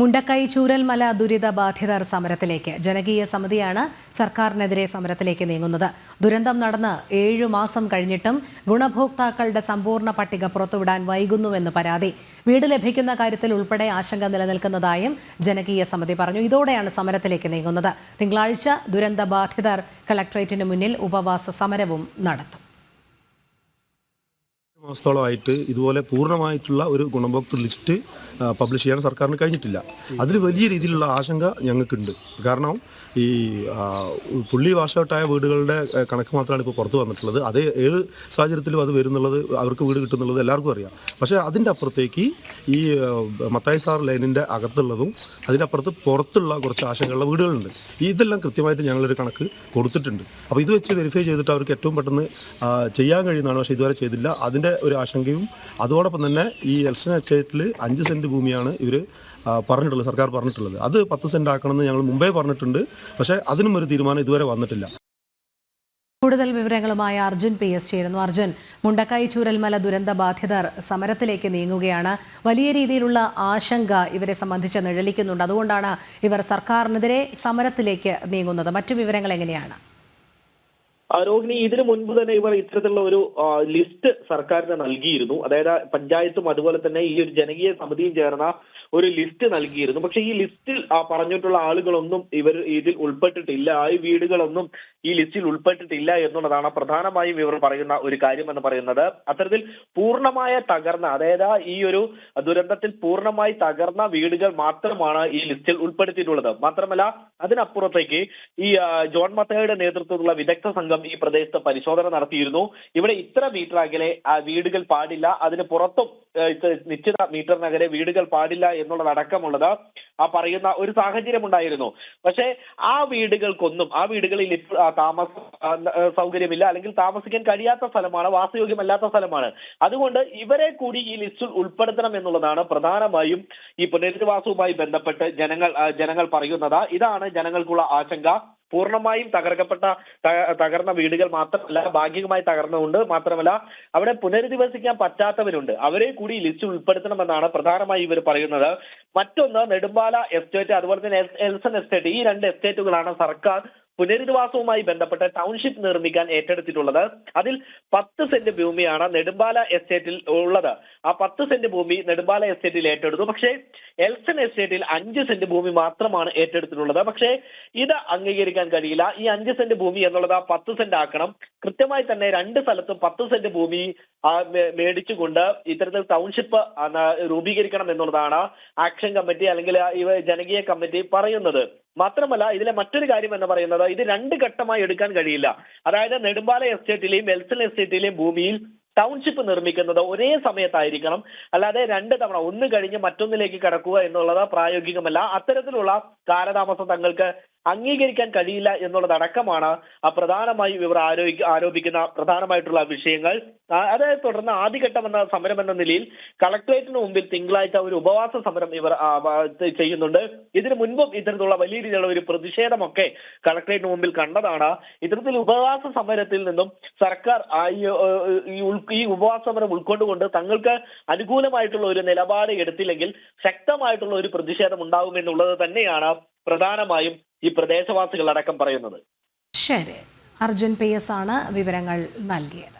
മുണ്ടക്കൈ ചൂരൽമല ദുരിത ബാധിതർ സമരത്തിലേക്ക് ജനകീയ സമിതിയാണ് സർക്കാരിനെതിരെ സമരത്തിലേക്ക് നീങ്ങുന്നത്. ദുരന്തം നടന്ന് ഏഴു മാസം കഴിഞ്ഞിട്ടും ഗുണഭോക്താക്കളുടെ സമ്പൂർണ പട്ടിക പുറത്തുവിടാൻ വൈകുന്നുവെന്ന് പരാതി. വീട് ലഭിക്കുന്ന കാര്യത്തിൽ ഉൾപ്പെടെ ആശങ്ക നിലനിൽക്കുന്നതായും ജനകീയ സമിതി പറഞ്ഞു. ഇതോടെയാണ് സമരത്തിലേക്ക് നീങ്ങുന്നത്. തിങ്കളാഴ്ച ദുരന്ത ബാധിതർ കളക്ട്രേറ്റിന് മുന്നിൽ ഉപവാസ സമരവും നടത്തും. മാസത്തോളമായിട്ട് ഇതുപോലെ പൂർണമായിട്ടുള്ള ഒരു ഗുണഭോക്തൃ ലിസ്റ്റ് പബ്ലിഷ് ചെയ്യാൻ സർക്കാരിന് കഴിഞ്ഞിട്ടില്ല. അതിൽ വലിയ രീതിയിലുള്ള ആശങ്ക ഞങ്ങൾക്കുണ്ട്. കാരണം ഈ പുള്ളി വാഷൗട്ടായ വീടുകളുടെ കണക്ക് മാത്രമാണ് ഇപ്പോൾ പുറത്ത് വന്നിട്ടുള്ളത്. അത് ഏത് സാഹചര്യത്തിലും അത് വരുന്നുള്ളത് അവർക്ക് വീട് കിട്ടുന്നുള്ളത് എല്ലാവർക്കും അറിയാം. പക്ഷേ അതിന്റെ അപ്പുറത്തേക്ക് ഈ മത്തായി സാർ ലൈനിന്റെ അകത്തുള്ളതും അതിന്റെ അപ്പുറത്ത് പുറത്തുള്ള കുറച്ച് ആശങ്കയുള്ള വീടുകളുണ്ട്. ഇതെല്ലാം കൃത്യമായിട്ട് ഞങ്ങളൊരു കണക്ക് കൊടുത്തിട്ടുണ്ട്. അപ്പോൾ ഇത് വെച്ച് വെരിഫൈ ചെയ്തിട്ട് അവർക്ക് ഏറ്റവും പെട്ടെന്ന് ചെയ്യാൻ കഴിയുന്നതാണ്. പക്ഷേ ഇതുവരെ ചെയ്തില്ല. അതിന്റെ ഒരു ആശങ്കയും. അതോടൊപ്പം തന്നെ ഈ എൽസൺ എസ്റ്റേറ്റിൽ അഞ്ച് സെന്റ് ഭൂമിയാണ് ഇവർ പറഞ്ഞിട്ടുള്ളത് സർക്കാർ പറഞ്ഞിട്ടുള്ളത്. അത് പത്ത് സെന്റ് ആക്കണമെന്ന് ഞങ്ങൾ മുമ്പേ പറഞ്ഞിട്ടുണ്ട്. പക്ഷേ അതിനും ഒരു തീരുമാനം ഇതുവരെ വന്നിട്ടില്ല. കൂടുതൽ വിവരങ്ങളുമായി അർജുൻ പി എസ് ചേരുന്നു. അർജുൻ മുണ്ടക്കൈ ചൂരൽമല ദുരന്ത ബാധിതർ സമരത്തിലേക്ക് നീങ്ങുകയാണ്. വലിയ രീതിയിലുള്ള ആശങ്ക ഇവരെ സംബന്ധിച്ച് നിഴലിക്കുന്നുണ്ട്. അതുകൊണ്ടാണ് ഇവർ സർക്കാരിനെതിരെ സമരത്തിലേക്ക് നീങ്ങുന്നത്. മറ്റു വിവരങ്ങൾ എങ്ങനെയാണ്? രോഹിണി ഇതിനു മുൻപ് തന്നെ ഇവർ ഇത്തരത്തിലുള്ള ഒരു ലിസ്റ്റ് സർക്കാരിന് നൽകിയിരുന്നു. അതായത് പഞ്ചായത്തും അതുപോലെ തന്നെ ഈ ഒരു ജനകീയ സമിതിയും ചേർന്ന ഒരു ലിസ്റ്റ് നൽകിയിരുന്നു. പക്ഷെ ഈ ലിസ്റ്റിൽ പറഞ്ഞിട്ടുള്ള ആളുകളൊന്നും ഇവർ ഇതിൽ ഉൾപ്പെട്ടിട്ടില്ല. ആ വീടുകളൊന്നും ഈ ലിസ്റ്റിൽ ഉൾപ്പെട്ടിട്ടില്ല എന്നുള്ളതാണ് പ്രധാനമായും ഇവർ പറയുന്ന ഒരു കാര്യം എന്ന് പറയുന്നത്. അത്തരത്തിൽ പൂർണമായ തകർന്ന അതായത് ഈ ഒരു ദുരന്തത്തിൽ പൂർണമായി തകർന്ന വീടുകൾ മാത്രമാണ് ഈ ലിസ്റ്റിൽ ഉൾപ്പെടുത്തിയിട്ടുള്ളത്. മാത്രമല്ല അതിനപ്പുറത്തേക്ക് ഈ ജോൺ മത്തയുടെ നേതൃത്വത്തിലുള്ള വിദഗ്ധ സംഘം ഈ പ്രദേശത്ത് പരിശോധന നടത്തിയിരുന്നു. ഇവിടെ ഇത്ര മീറ്റർ അകലെ ആ വീടുകൾ പാടില്ല. അതിന് പുറത്തും നിശ്ചിത മീറ്ററിനകലെ വീടുകൾ പാടില്ല എന്നുള്ളതടക്കമുള്ളത് ആ പറയുന്ന ഒരു സാഹചര്യം ഉണ്ടായിരുന്നു പക്ഷേ ആ വീടുകൾക്കൊന്നും ആ വീടുകളിൽ താമസ സൗകര്യമില്ല. അല്ലെങ്കിൽ താമസിക്കാൻ കഴിയാത്ത സ്ഥലമാണ് വാസയോഗ്യമല്ലാത്ത സ്ഥലമാണ്. അതുകൊണ്ട് ഇവരെ കൂടി ഈ ലിസ്റ്റിൽ ഉൾപ്പെടുത്തണം എന്നുള്ളതാണ് പ്രധാനമായും ഈ പുനരധിവാസവുമായി ബന്ധപ്പെട്ട് ജനങ്ങൾ ജനങ്ങൾ പറയുന്നത്. ഇതാണ് ജനങ്ങൾക്കുള്ള ആശങ്ക. പൂർണമായും തകർക്കപ്പെട്ട തകർന്ന വീടുകൾ മാത്രമല്ല ഭാഗികമായി തകർന്നുകൊണ്ട് മാത്രമല്ല അവിടെ പുനരധിവസിക്കാൻ പറ്റാത്തവരുണ്ട്. അവരെ കൂടി ലിസ്റ്റ് ഉൾപ്പെടുത്തണമെന്നാണ് പ്രധാനമായി ഇവർ പറയുന്നത്. മറ്റൊന്ന് നെടുമ്പാല എസ്റ്റേറ്റ് അതുപോലെ തന്നെ എൽ- എൽസൺ എസ്റ്റേറ്റ്. ഈ രണ്ട് എസ്റ്റേറ്റുകളാണ് സർക്കാർ പുനരധിവാസവുമായി ബന്ധപ്പെട്ട് ടൗൺഷിപ്പ് നിർമ്മിക്കാൻ ഏറ്റെടുത്തിട്ടുള്ളത് അതിൽ പത്ത് സെന്റ് ഭൂമിയാണ് നെടുമ്പാല എസ്റ്റേറ്റിൽ ഉള്ളത്. ആ പത്ത് സെന്റ് ഭൂമി നെടുമ്പാല എസ്റ്റേറ്റിൽ ഏറ്റെടുത്തു. പക്ഷേ എൽസൺ എസ്റ്റേറ്റിൽ അഞ്ച് സെന്റ് ഭൂമി മാത്രമാണ് ഏറ്റെടുത്തിട്ടുള്ളത്. പക്ഷേ ഇത് അംഗീകരിക്കാൻ കഴിയില്ല. ഈ അഞ്ച് സെന്റ് ഭൂമി എന്നുള്ളത് ആ പത്ത് സെന്റ് ആക്കണം. കൃത്യമായി തന്നെ രണ്ട് സ്ഥലത്തും പത്ത് സെന്റ് ഭൂമി മേടിച്ചുകൊണ്ട് ഇത്തരത്തിൽ ടൗൺഷിപ്പ് രൂപീകരിക്കണം എന്നുള്ളതാണ് ആക്ഷൻ കമ്മിറ്റി അല്ലെങ്കിൽ ഇവ ജനകീയ കമ്മിറ്റി പറയുന്നത്. മാത്രമല്ല ഇതിലെ മറ്റൊരു കാര്യം എന്ന് പറയുന്നത് ഇത് രണ്ട് ഘട്ടമായി എടുക്കാൻ കഴിയില്ല. അതായത് നെടുമ്പാല എസ്റ്റേറ്റിലെയും എൽസൺ എസ്റ്റേറ്റിലെയും ഭൂമിയിൽ ടൗൺഷിപ്പ് നിർമ്മിക്കുന്നത് ഒരേ സമയത്തായിരിക്കണം. അല്ലാതെ രണ്ട് തവണ ഒന്ന് കഴിഞ്ഞ് മറ്റൊന്നിലേക്ക് കടക്കുക എന്നുള്ളത് പ്രായോഗികമല്ല. അത്തരത്തിലുള്ള കാലതാമസം തങ്ങൾക്ക് അംഗീകരിക്കാൻ കഴിയില്ല എന്നുള്ളതടക്കമാണ് പ്രധാനമായും ഇവർ ആരോ ആരോപിക്കുന്ന പ്രധാനമായിട്ടുള്ള വിഷയങ്ങൾ. അതായത് അതേ തുടർന്ന് ആദ്യഘട്ടം എന്ന സമരം എന്ന നിലയിൽ കളക്ടറേറ്റിന് മുമ്പിൽ തിങ്കളാഴ്ച ഒരു ഉപവാസ സമരം ഇവർ ചെയ്യുന്നുണ്ട്. ഇതിനു മുൻപും ഇത്തരത്തിലുള്ള വലിയ രീതിയിലുള്ള ഒരു പ്രതിഷേധമൊക്കെ കളക്ടറേറ്റിന് മുമ്പിൽ കണ്ടതാണ്. ഇത്തരത്തിൽ ഉപവാസ സമരത്തിൽ നിന്നും സർക്കാർ ഈ ഉപവാസ സമരം ഉൾക്കൊണ്ടുകൊണ്ട് തങ്ങൾക്ക് അനുകൂലമായിട്ടുള്ള ഒരു നിലപാട് എടുത്തില്ലെങ്കിൽ ശക്തമായിട്ടുള്ള ഒരു പ്രതിഷേധം ഉണ്ടാകുമെന്നുള്ളത് തന്നെയാണ് പ്രധാനമായും ഈ പ്രദേശവാസികൾ അടക്കം പറയുന്നത്. ശരി. അർജുൻ പി എസ് ആണ് വിവരങ്ങൾ നൽകിയത്.